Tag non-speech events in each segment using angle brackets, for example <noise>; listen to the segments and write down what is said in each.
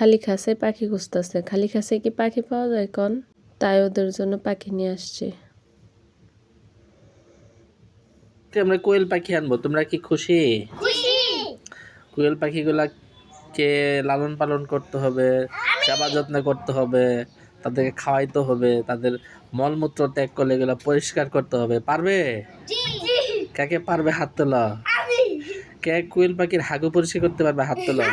খালি খাসে পাখি খুঁজতেছে। খালি খাসে কি পাখি পাওয়া যায় কন? তাই ওদের জন্য পাখি নিয়ে আসছে। কে আমরা কোয়েল পাখি আনব তোমরা কি খুশি? কোয়েল পাখিগুলাকে লালন পালন করতে হবে সেবা যত্ন করতে হবে তাদেরকে খাওয়াইতে হবে তাদের মলমূত্র ত্যাগ করলে এগুলো পরিষ্কার করতে হবে। পারবে? কাকে পারবে হাত তোলা? কে কোয়েল পাখির হাগু পরিষ্কার করতে পারবে হাত তোলা?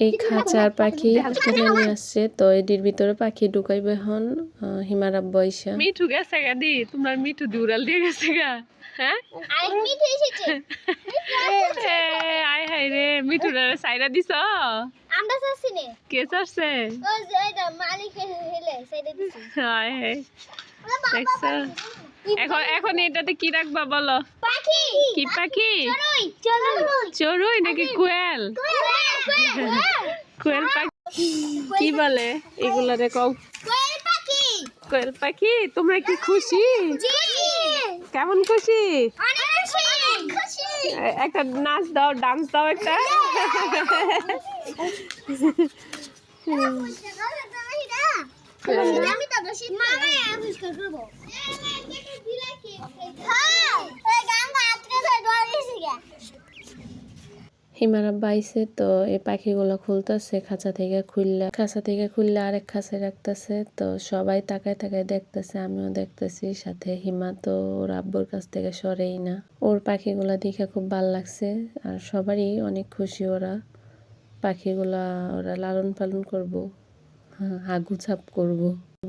এই খাঁচার পাখি কিনে নিয়ে আসছে তো এটির ভিতরে পাখি ঢুকাইবে হন আহ, হিমারাব বৈশা মিঠু গেছে গা দি তোমার মিঠু দিউরাল দিয়ে গেছে গা। হ্যাঁ? <laughs> হাই রে মিঠু সাইরা দিছ? আমরা চাচ্ছি নে। কে চাচ্ছে ও যে এটা মালিক হেলে সেটা দিছি। আয় হাই দেখছ? এখন এখন এটাতে কি রাখবা বলো? পাখি। কি পাখি? চড়ুই চড়ুই। চড়ুই নাকি কোয়েল? কোয়েল পাখি। কি বলে এগুলারে কও? কোয়েল পাখি। কোয়েল পাখি? তোমরা কি খুশি। কেমন খুশি? অনেক একটা নাচ দাও ডান্স দাও একটা। আমি তো মামা আবিষ্কার করব হ্যাঁ এই গাঙ্গা আটকে ধরে ডরিয়েছি গে হিমারাব বাইছে, তো এই পাখিগুলো খুলতেছে খাঁচা থেকে খুললে খাঁচা থেকে খুললে আরেক খাঁচায় রাখতেছে, তো সবাই তাকায় তাকায় দেখতেছে, আমিও দেখতেছি, সাথে হিমা তো ওর আব্বুর কাছ থেকে সরেই না। ওর পাখিগুলা দেখে খুব ভালো লাগছে, আর সবারই অনেক খুশি ওরা। পাখিগুলা ওরা লালন পালন করব হাগু ছাপ করব।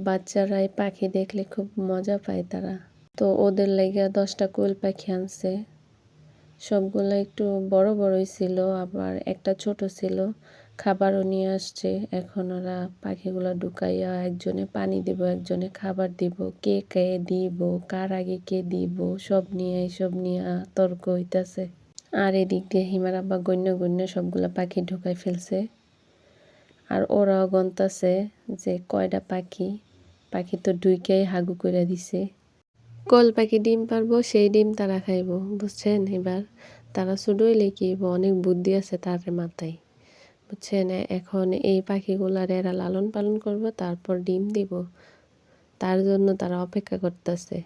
বাচ্চারা এই পাখি দেখলে খুব মজা পায় তারা। তো ওদের লেগে দশটা কোয়েল পাখি আনছে। সবগুলো একটু বড় বড়ই ছিল, আবার একটা ছোট ছিল। খাবারও নিয়ে আসছে। এখন ওরা পাখিগুলো ঢুকাইয়া একজনে পানি দিব, একজনে খাবার দিব। কে কে দিব, কার আগে কে দিব, সব নিয়ে সব নিয়ে তর্ক হইতাছে। আর এদিক দিয়ে হিমার আব্বা গণ্য গণ্য সবগুলো পাখি ঢুকাই ফেলছে। আর ওরাও গন্তাছে যে কয়টা পাখি পাখি তো ডুইকেই হাগু করে দিছে। কল পাখি ডিম পারব, সেই ডিম তারা খাইবো, বুঝছেন? এবার তারা শুধুই লেখিব অনেক বুদ্ধি আছে তার মাথায়, বুঝছেন? এখন এই পাখিগুলার এরা লালন পালন করব, তারপর ডিম দিব, তার জন্য তারা অপেক্ষা করতেছে।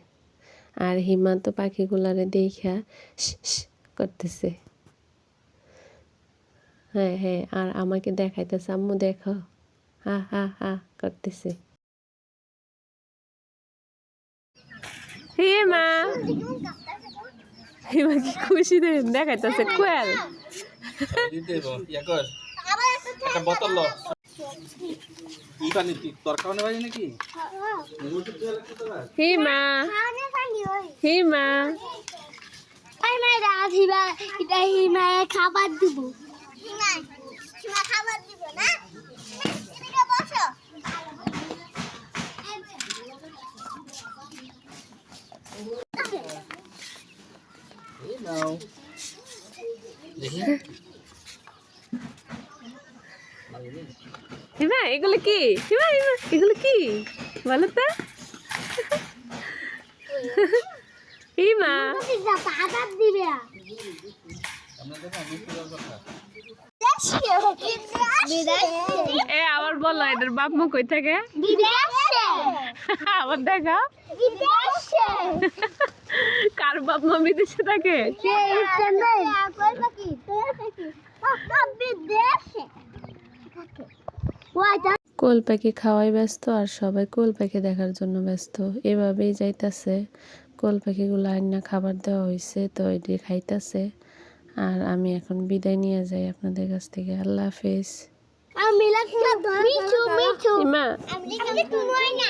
আর হিমান্ত পাখিগুলারে দেখা করতেছে। হ্যাঁ হ্যাঁ আর আমাকে দেখাইতেছে, আম্মু দেখো, হা হা হা, করতেছে। হিমা হিমা কি খুশি দে দেখাইতেছে কোয়েল। হিমা হিমা আই মাই রাধিবা এটা হিমায় খাবার দিব হিমায় হিমা খাবার দিব না এদিকে বসো এই নাও দেখি হিমা এগুলো কি? হিমা হিমা এগুলো কি? বলো তো। হিমা। এটা খাবার দিবে এ আবার বলো এটার বাপ মা কই থাকে? বিদেশে আবার দেখা? কার বাপ মা বিদেশে থাকে? কোল পাখি খাওয়াই ব্যস্ত আর সবাই কোল পাখি দেখার জন্য ব্যস্ত। এভাবেই যাইতাছে। কোল পাখিগুলো আইনা খাবার দেওয়া হয়েছে তো এটি খাইতাছে। আর আমি এখন বিদায় নিয়ে যাই আপনাদের কাছ থেকে। আল্লাহ হাফেজ। আমি লাগনা মিঠু মিঠু আমি তুমি না